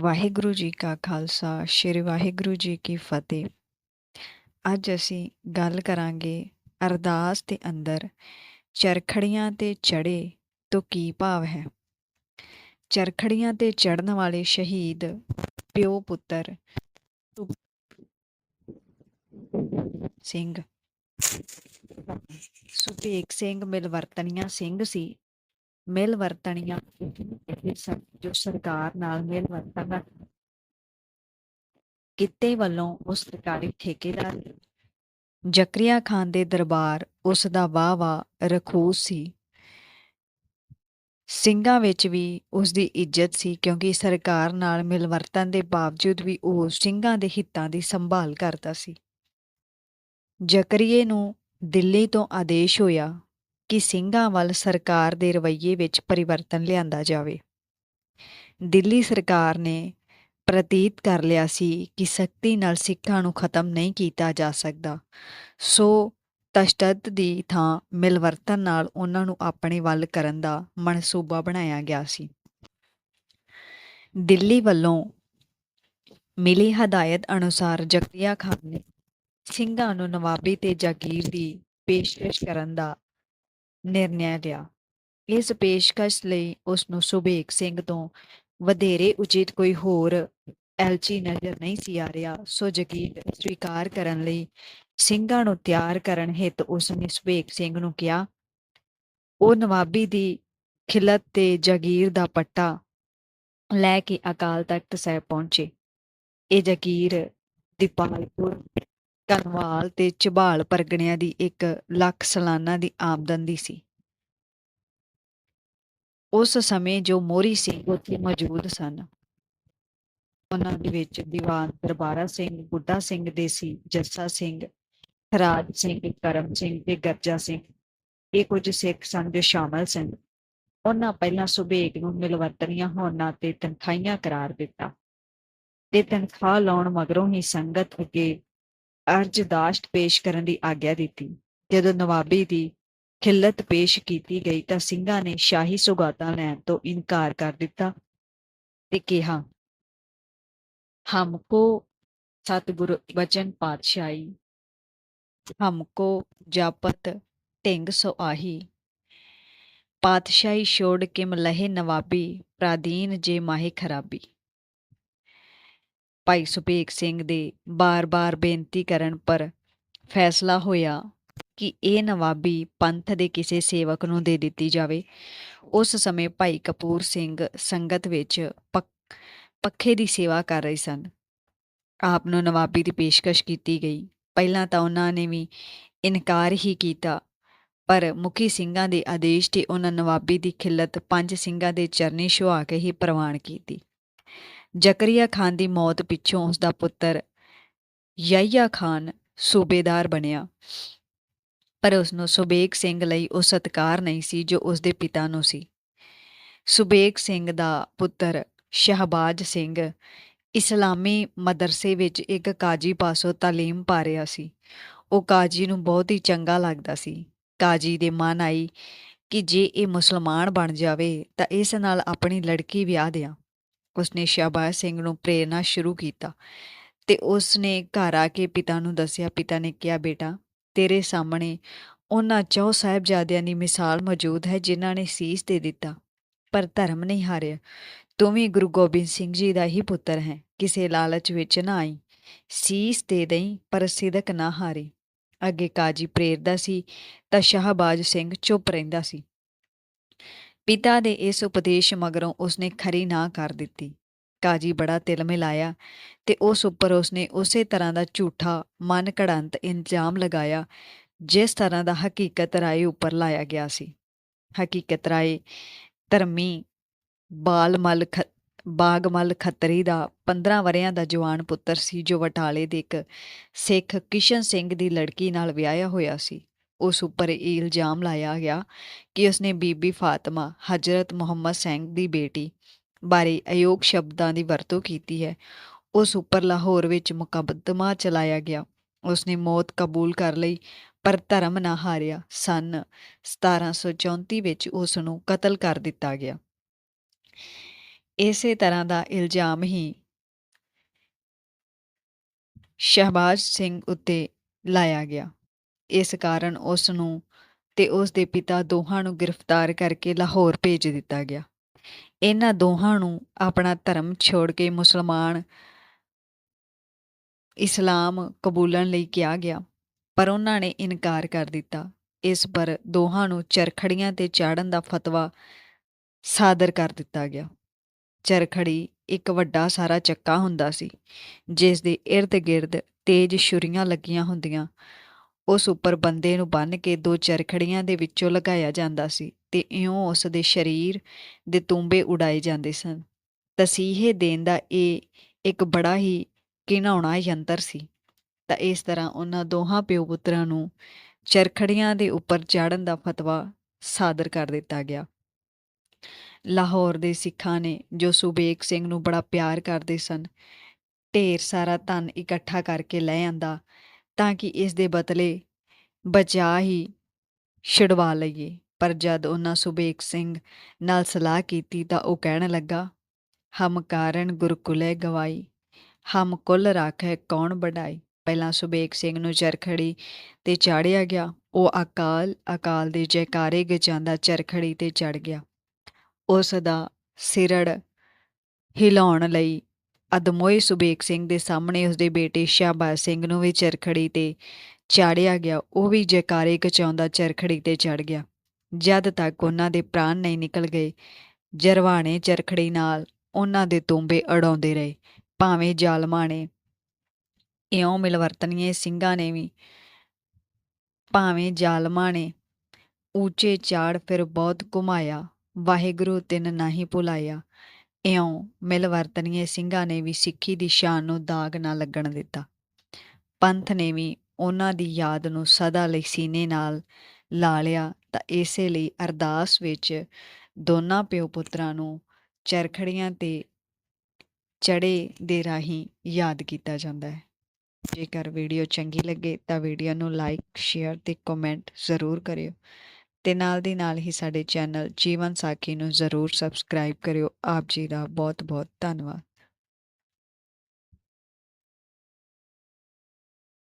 ਵਾਹਿਗੁਰੂ ਜੀ ਕਾ ਖਾਲਸਾ, ਸ੍ਰੀ ਵਾਹਿਗੁਰੂ ਜੀ ਕੀ ਫਤਿਹ। ਅੱਜ ਅਸੀਂ ਗੱਲ ਕਰਾਂਗੇ ਅਰਦਾਸ ਦੇ ਅੰਦਰ ਚਰਖੜੀਆਂ ਤੇ ਚੜੇ ਤੋਂ ਕੀ ਭਾਵ ਹੈ। ਚਰਖੜੀਆਂ ਤੇ ਚੜਨ ਵਾਲੇ ਸ਼ਹੀਦ ਪਿਓ ਪੁੱਤਰ ਸਿੰਘ। ਸੁਭੇਗ ਸਿੰਘ ਮਿਲਵਰਤਨੀਆਂ ਸਿੰਘ ਸੀ। ਮਿਲ ਵਰਤਣੀਆਂ ਜੋ ਸਰਕਾਰ ਨਾਲ ਮਿਲਵਰਤਨ ਰੱਖਦੇ ਕਿਤੇ ਵੱਲੋਂ ਉਸ ਸਰਕਾਰੀ ਠੇਕੇਦਾਰ ਜ਼ਕਰੀਆ ਖਾਨ ਦੇ ਦਰਬਾਰ ਉਸ ਦਾ ਵਾਹ-ਵਾਹ ਰਖੂਸ ਸੀ। ਸਿੰਘਾਂ ਵਿੱਚ ਵੀ ਉਸ ਦੀ ਇੱਜ਼ਤ ਸੀ ਕਿਉਂਕਿ ਸਰਕਾਰ ਨਾਲ ਮਿਲਵਰਤਨ ਦੇ ਬਾਵਜੂਦ ਵੀ ਉਹ ਸਿੰਘਾਂ ਦੇ ਹਿੱਤਾਂ ਦੀ ਸੰਭਾਲ ਕਰਦਾ ਸੀ। ਜ਼ਕਰੀਏ ਨੂੰ ਦਿੱਲੀ ਤੋਂ ਆਦੇਸ਼ ਹੋਇਆ। ਕਿ ਸਿੰਘਾਂ ਵੱਲ ਸਰਕਾਰ ਦੇ ਰਵੱਈਏ ਵਿੱਚ ਪਰਿਵਰਤਨ ਲਿਆਂਦਾ ਜਾਵੇ। ਦਿੱਲੀ ਸਰਕਾਰ ਨੇ ਪ੍ਰਤੀਤ ਕਰ ਲਿਆ ਸੀ ਕਿ ਸਖਤੀ ਨਾਲ ਸਿੱਖਾਂ ਨੂੰ ਖਤਮ ਨਹੀਂ ਕੀਤਾ ਜਾ ਸਕਦਾ। ਸੋ ਤਸ਼ਦਦ ਦੀ ਥਾਂ ਮਿਲਵਰਤਨ ਨਾਲ ਉਹਨਾਂ ਨੂੰ ਆਪਣੇ ਵੱਲ ਕਰਨ ਦਾ ਮਨਸੂਬਾ ਬਣਾਇਆ ਗਿਆ ਸੀ। ਦਿੱਲੀ ਵੱਲੋਂ ਮਿਲੀ ਹਦਾਇਤ ਅਨੁਸਾਰ ਜ਼ਕਰੀਆ ਖਾਨ ਨੇ ਸਿੰਘਾਂ ਨੂੰ ਨਵਾਬੀ ਤੇ ਜਾਗੀਰ ਦੀ ਪੇਸ਼ਕਸ਼ ਕਰਨ ਦਾ ਨਿਰਣੈ ਲਿਆ। ਇਸ ਪੇਸ਼ਕਸ਼ ਲਈ ਉਸ ਨੂੰ ਸੁਭੇਗ ਸਿੰਘ ਤੋਂ ਵਧੇਰੇ ਉਚਿਤ ਕੋਈ ਹੋਰ ਐਲਚੀ ਨਜ਼ਰ ਨਹੀਂ ਸੀ ਆ ਰਿਹਾ। ਸੋ ਜਗੀਰ ਸਵੀਕਾਰ ਕਰਨ ਲਈ ਸਿੰਘਾਂ ਨੂੰ ਤਿਆਰ ਕਰਨ ਹਿੱਤ ਉਸ ਨੇ ਸੁਭੇਗ ਸਿੰਘ ਨੂੰ ਕਿਹਾ, ਉਹ ਨਵਾਬੀ ਦੀ ਖਿਲਤ ਤੇ ਜਗੀਰ ਦਾ ਪੱਟਾ ਲੈ ਕੇ ਅਕਾਲ ਤਖਤ ਸਾਹਿਬ ਪਹੁੰਚੇ। ਇਹ ਜਾਗੀਰ ਦੀਪਾਲਪੁਰ ਧਨਵਾਲ ਤੇ ਝਬਾਲ ਪਰਗਣਿਆਂ ਦੀ 1 ਲੱਖ ਸਾਲਾਨਾ ਦੀ ਆਮਦਨ ਦੀ ਸੀ। ਉਸ ਸਮੇਂ ਜੋ ਮੋਰੀ ਸਿੰਘ ਉੱਥੇ ਮੌਜੂਦ ਸਨ, ਉਹਨਾਂ ਦੇ ਵਿੱਚ ਦੀਵਾਨ ਦਰਬਾਰਾ ਸਿੰਘ, ਬੁੱਢਾ ਸਿੰਘ ਦੇਸੀ ਜੱਸਾ ਸਿੰਘ, ਰਾਜ ਸਿੰਘ, ਕਰਮ ਸਿੰਘ ਤੇ ਗਰਜਾ ਸਿੰਘ, ਇਹ ਕੁਝ ਸਿੱਖ ਸਨ ਜੋ ਸ਼ਾਮਲ ਸਨ। ਉਹਨਾਂ ਪਹਿਲਾਂ ਸੁਬੇਗ ਨੂੰ ਮਿਲਵਰਤਨੀਆਂ ਹੋਣਾ ਤੇ ਤਨਖਾਹੀਆਂ ਕਰਾਰ ਦਿੱਤਾ। ਤੇ ਤਨਖਾਹ ਲਾਉਣ ਮਗਰੋਂ ਹੀ ਸੰਗਤ ਅੱਗੇ ਅਰਜਦਾਸ਼ਤ ਪੇਸ਼ ਕਰਨ ਦੀ ਆਗਿਆ ਦਿੱਤੀ। ਜਦੋਂ ਨਵਾਬੀ ਦੀ ਖਿੱਲਤ ਪੇਸ਼ ਕੀਤੀ ਗਈ ਤਾਂ ਸਿੰਘਾਂ ਨੇ ਸ਼ਾਹੀ ਸੁਗਾਤਾਂ ਲੈਣ ਤੋਂ ਇਨਕਾਰ ਕਰ ਦਿੱਤਾ ਤੇ ਕਿਹਾ, ਹਮਕੋ ਸਤਿਗੁਰ ਬਚਨ ਪਾਤਸ਼ਾਹੀ, ਹਮਕੋ ਜਾਪਤ ਢਿੰਗ ਸੋ ਆਹੀ। ਪਾਤਸ਼ਾਹੀ ਛੋੜ ਕੇ ਮਲਹੇ ਨਵਾਬੀ ਪ੍ਰਾਦੀਨ ਜੇ ਮਾਹੇ ਖਰਾਬੀ। ਭਾਈ ਸੁਭੇਗ ਸਿੰਘ ਦੇ ਬਾਰ-ਬਾਰ ਬੇਨਤੀ ਕਰਨ ਪਰ ਫੈਸਲਾ ਹੋਇਆ ਕਿ ਇਹ ਨਵਾਬੀ ਪੰਥ ਦੇ ਕਿਸੇ ਸੇਵਕ ਨੂੰ ਦੇ ਦਿੱਤੀ ਜਾਵੇ। ਉਸ ਸਮੇਂ ਭਾਈ ਕਪੂਰ ਸਿੰਘ ਸੰਗਤ ਵਿੱਚ ਪੱਖੇ ਦੀ ਸੇਵਾ ਕਰ ਰਹੇ ਸਨ। ਆਪ ਨੂੰ ਨਵਾਬੀ ਦੀ ਪੇਸ਼ਕਸ਼ ਕੀਤੀ ਗਈ। ਪਹਿਲਾਂ ਤਾਂ ਉਹਨਾਂ ਨੇ ਵੀ ਇਨਕਾਰ ਹੀ ਕੀਤਾ, ਪਰ ਮੁਖੀ ਸਿੰਘਾਂ ਦੇ ਆਦੇਸ਼ ਤੇ ਉਹਨਾਂ ਨਵਾਬੀ ਦੀ ਖਿਲਤ ਪੰਜ ਸਿੰਘਾਂ ਦੇ ਚਰਨੀ ਛੁਆ ਕੇ ਹੀ ਪ੍ਰਵਾਨ ਕੀਤੀ। ਜ਼ਕਰੀਆ ਖਾਨ ਦੀ ਮੌਤ ਪਿੱਛੋਂ ਉਸ ਦਾ ਪੁੱਤਰ ਯਹੀਆ ਖਾਨ ਸੂਬੇਦਾਰ ਬਣਿਆ। ਪਰ ਉਸ ਨੂੰ ਸੁਬੇਗ ਸਿੰਘ ਲਈ ਉਹ ਸਤਕਾਰ ਨਹੀਂ ਸੀ ਜੋ ਉਸ ਦੇ ਪਿਤਾ ਨੂੰ ਸੀ। ਸੁਬੇਗ ਸਿੰਘ ਦਾ ਪੁੱਤਰ ਸ਼ਹਬਾਜ਼ ਸਿੰਘ ਇਸਲਾਮੀ ਮਦਰਸੇ ਵਿੱਚ ਇੱਕ ਕਾਜੀ ਪਾਸੋਂ ਤਾਲੀਮ ਪਾ ਰਿਹਾ ਸੀ। ਉਹ ਕਾਜੀ ਨੂੰ ਬਹੁਤ ਹੀ ਚੰਗਾ ਲੱਗਦਾ ਸੀ। ਕਾਜੀ ਦੇ ਮਨ ਆਈ ਕਿ ਜੇ ਇਹ ਮੁਸਲਮਾਨ ਬਣ ਜਾਵੇ ਤਾਂ ਇਸ ਨਾਲ ਆਪਣੀ ਲੜਕੀ ਵਿਆਹ ਦਿਆਂ। ਉਸਨੇ ਸ਼ਹਬਾਜ਼ ਸਿੰਘ ਨੂੰ ਪ੍ਰੇਰਨਾ ਸ਼ੁਰੂ ਕੀਤਾ ਤੇ ਉਸਨੇ ਘਰ ਆ ਕੇ ਪਿਤਾ ਨੂੰ ਦੱਸਿਆ, ਪਿਤਾ ਨੇ ਕਿਹਾ, ਬੇਟਾ, ਤੇਰੇ ਸਾਹਮਣੇ ਉਹਨਾਂ ਚੌ ਸਾਹਿਬਜ਼ਾਦਿਆਂ ਦੀ ਮਿਸਾਲ ਮੌਜੂਦ ਹੈ ਜਿਨ੍ਹਾਂ ਨੇ ਸੀਸ ਦੇ ਦਿੱਤਾ, ਪਰ ਧਰਮ ਨਹੀਂ ਹਾਰਿਆ। ਤੂੰ ਵੀ ਗੁਰੂ ਗੋਬਿੰਦ ਸਿੰਘ ਜੀ ਦਾ ਹੀ ਪੁੱਤਰ ਹੈ, ਕਿਸੇ ਲਾਲਚ ਵਿੱਚ ਨਾ ਆਈ। ਸੀਸ ਦੇ ਦਈ, ਪਰ ਸਿਦਕ ਨਾ ਹਾਰੀ। ਅੱਗੇ ਕਾਜੀ ਪ੍ਰੇਰਦਾ ਸੀ ਤਾਂ ਸ਼ਾਹਬਾਜ਼ ਸਿੰਘ ਚੁੱਪ ਰਹਿੰਦਾ ਸੀ। ਪਿਤਾ ਦੇ ਇਸ ਉਪਦੇਸ਼ ਮਗਰੋਂ ਉਸਨੇ ਖਰੀ ਨਾ ਕਰ ਦਿੱਤੀ। ਕਾਜੀ ਬੜਾ ਤਿਲ ਮਿਲਾਇਆ ਤੇ ਉਸ ਉੱਪਰ ਉਸਨੇ ਉਸੇ ਤਰ੍ਹਾਂ ਦਾ ਝੂਠਾ ਮਨ ਘੜੰਤ ਇਲਜ਼ਾਮ ਲਗਾਇਆ, ਜਿਸ ਤਰ੍ਹਾਂ ਦਾ ਹਕੀਕਤ ਰਾਏ ਉੱਪਰ ਲਾਇਆ ਗਿਆ ਸੀ। ਹਕੀਕਤ ਰਾਏ ਧਰਮੀ ਬਾਲਮਲ ਬਾਗਮਲ ਖੱਤਰੀ ਦਾ 15 ਵਰਿਆਂ ਦਾ ਜਵਾਨ ਪੁੱਤਰ ਸੀ, ਜੋ ਵਟਾਲੇ ਦੇ ਇੱਕ ਸਿੱਖ ਕਿਸ਼ਨ ਸਿੰਘ ਦੀ ਲੜਕੀ ਨਾਲ ਵਿਆਹਿਆ ਹੋਇਆ ਸੀ। ਉਸ ਉੱਪਰ ਇਹ ਇਲਜ਼ਾਮ ਲਾਇਆ ਗਿਆ ਕਿ ਉਸਨੇ ਬੀਬੀ ਫਾਤਮਾ ਹਜ਼ਰਤ ਮੁਹੰਮਦ ਸਿੰਘ ਦੀ ਬੇਟੀ ਬਾਰੇ ਅਯੋਗ ਸ਼ਬਦਾਂ ਦੀ ਵਰਤੋਂ ਕੀਤੀ ਹੈ। ਉਸ ਉੱਪਰ ਲਾਹੌਰ ਵਿੱਚ ਮੁਕੱਦਮਾ ਚਲਾਇਆ ਗਿਆ। ਉਸਨੇ ਮੌਤ ਕਬੂਲ ਕਰ ਲਈ, ਪਰ ਧਰਮ ਨਾ ਹਾਰਿਆ। ਸਨ 1734 ਵਿੱਚ ਉਸ ਨੂੰ ਕਤਲ ਕਰ ਦਿੱਤਾ ਗਿਆ। ਇਸੇ ਤਰ੍ਹਾਂ ਦਾ ਇਲਜ਼ਾਮ ਹੀ ਸ਼ਹਿਬਾਜ਼ ਸਿੰਘ ਉੱਤੇ ਲਾਇਆ ਗਿਆ। ਇਸ ਕਾਰਨ ਉਸ ਨੂੰ ਤੇ ਉਸ ਦੇ ਪਿਤਾ ਦੋਹਾਂ ਨੂੰ ਗ੍ਰਿਫਤਾਰ ਕਰਕੇ ਲਾਹੌਰ ਭੇਜ ਦਿੱਤਾ ਗਿਆ। ਇਹਨਾਂ ਦੋਹਾਂ ਨੂੰ ਆਪਣਾ ਧਰਮ ਛੋੜ ਕੇ ਮੁਸਲਮਾਨ ਇਸਲਾਮ ਕਬੂਲਣ ਲਈ ਕਿਹਾ ਗਿਆ, ਪਰ ਉਹਨਾਂ ਨੇ ਇਨਕਾਰ ਕਰ ਦਿੱਤਾ। ਇਸ ਪਰ ਦੋਹਾਂ ਨੂੰ ਚਰਖੜੀਆਂ ਤੇ ਚਾੜਨ ਦਾ ਫਤਵਾ ਸਾਦਰ ਕਰ ਦਿੱਤਾ ਗਿਆ। ਚਰਖੜੀ ਇੱਕ ਵੱਡਾ ਸਾਰਾ ਚੱਕਾ ਹੁੰਦਾ ਸੀ, ਜਿਸ ਦੇ ird-gird ਤੇਜ਼ ਛੁਰੀਆਂ ਲੱਗੀਆਂ ਹੁੰਦੀਆਂ ਉਸ ਉੱਪਰ ਬੰਦੇ ਨੂੰ ਬੰਨ ਕੇ ਦੋ ਚਰਖੜੀਆਂ ਦੇ ਵਿੱਚੋਂ ਲਗਾਇਆ ਜਾਂਦਾ ਸੀ ਤੇ ਇਉਂ ਉਸ ਦੇ ਸਰੀਰ ਦੇ ਤੁੰਬੇ ਉਡਾਏ ਜਾਂਦੇ ਸਨ। ਤਸੀਹੇ ਦੇਣ ਦਾ ਇਹ ਇੱਕ ਬੜਾ ਹੀ ਘਿਨਾਉਣਾ ਯੰਤਰ ਸੀ। ਤਾਂ ਇਸ ਤਰ੍ਹਾਂ ਉਹਨਾਂ ਦੋਹਾਂ ਪਿਓ ਪੁੱਤਰਾਂ ਨੂੰ ਚਰਖੜੀਆਂ ਦੇ ਉੱਪਰ ਚਾੜਨ ਦਾ ਫਤਵਾ ਸਾਦਰ ਕਰ ਦਿੱਤਾ ਗਿਆ। ਲਾਹੌਰ ਦੇ ਸਿੱਖਾਂ ਨੇ ਜੋ ਸੁਬੇਕ ਸਿੰਘ ਨੂੰ ਬੜਾ ਪਿਆਰ ਕਰਦੇ ਸਨ, ਢੇਰ ਸਾਰਾ ਧਨ ਇਕੱਠਾ ਕਰਕੇ ਲੈ ਆਂਦਾ ਤਾਂ ਕਿ ਇਸ ਦੇ ਬਦਲੇ ਬਚਾ ਹੀ ਛਡਵਾ ਲਈਏ। ਪਰ ਜਦ ਉਹਨਾਂ ਸੁਬੇਕ ਸਿੰਘ ਨਾਲ ਸਲਾਹ ਕੀਤੀ ਤਾਂ ਉਹ ਕਹਿਣ ਲੱਗਾ, ਹਮ ਕਾਰਨ ਗੁਰਕੁਲੇ ਗਵਾਈ, ਹਮ ਕੁੱਲ ਰਾਖੈ ਕੌਣ ਬੜਾਈ ਪਹਿਲਾਂ ਸੁਬੇਕ ਸਿੰਘ ਨੂੰ ਚਰਖੜੀ ਤੇ ਚਾੜਿਆ ਗਿਆ। ਉਹ ਅਕਾਲ ਅਕਾਲ ਦੇ ਜੈਕਾਰੇ ਗਜਾਂਦਾ ਚਰਖੜੀ ਤੇ ਚੜ ਗਿਆ। ਉਸ ਦਾ ਸਿਰੜ ਹਿਲਾਉਣ ਲਈ ਅਦਮੋਏ ਸੁਬੇਕ ਸਿੰਘ ਦੇ ਸਾਹਮਣੇ ਉਸਦੇ ਬੇਟੇ ਸ਼ਾਹਬਾਜ਼ ਸਿੰਘ ਨੂੰ ਵੀ ਚਰਖੜੀ ਤੇ ਚਾੜਿਆ ਗਿਆ। ਉਹ ਵੀ ਜੈਕਾਰੇ ਕਚਾਉਂਦਾ ਚਰਖੜੀ ਤੇ ਚੜ ਗਿਆ। ਜਦ ਤੱਕ ਉਹਨਾਂ ਦੇ ਪ੍ਰਾਣ ਨਹੀਂ ਨਿਕਲ ਗਏ, ਜਰਵਾਣੇ ਚਰਖੜੀ ਨਾਲ ਉਹਨਾਂ ਦੇ ਤੁੰਬੇ ਅੜਾਉਂਦੇ ਰਹੇ। ਭਾਵੇਂ ਜ਼ਾਲਮਾਂ ਨੇ ਇਉਂ ਮਿਲਵਰਤਨੀਏ ਸਿੰਘਾਂ ਨੇ ਵੀ, ਭਾਵੇਂ ਜ਼ਾਲਮਾਂ ਨੇ ਉੱਚੇ ਚਾੜ ਫਿਰ ਬਹੁਤ ਘੁਮਾਇਆ, ਵਾਹਿਗੁਰੂ ਤਿੰਨ ਨਹੀਂ ਭੁਲਾਇਆ। ਇਉਂ ਮਿਲਵਰਤਨੀਏ ਸਿੰਘਾਂ ਨੇ ਵੀ ਸਿੱਖੀ ਦੀ ਸ਼ਾਨ ਨੂੰ ਦਾਗ ਨਾ ਲੱਗਣ ਦਿੱਤਾ। ਪੰਥ ਨੇ ਵੀ ਉਹਨਾਂ ਦੀ ਯਾਦ ਨੂੰ ਸਦਾ ਲਈ ਸੀਨੇ ਨਾਲ ਲਾ ਲਿਆ ਤਾਂ ਇਸੇ ਲਈ ਅਰਦਾਸ ਵਿੱਚ ਦੋਨਾਂ ਪਿਓ ਪੁੱਤਰਾਂ ਨੂੰ ਚਰਖੜੀਆਂ ਤੇ ਚੜੇ ਦੇ ਰਾਹੀਂ ਯਾਦ ਕੀਤਾ ਜਾਂਦਾ ਹੈ। ਜੇਕਰ ਵੀਡੀਓ ਚੰਗੀ ਲੱਗੇ ਤਾਂ ਵੀਡੀਓ ਨੂੰ ਲਾਈਕ, ਸ਼ੇਅਰ ਤੇ ਕਮੈਂਟ ਜ਼ਰੂਰ ਕਰਿਓ। ਤੇ ਨਾਲ ਦੀ ਨਾਲ ਹੀ ਸਾਡੇ ਚੈਨਲ ਜੀਵਨ ਸਾਖੀ ਨੂੰ ਜ਼ਰੂਰ ਸਬਸਕ੍ਰਾਈਬ ਕਰਿਓ। ਆਪ ਜੀ ਦਾ ਬਹੁਤ ਬਹੁਤ ਧੰਨਵਾਦ।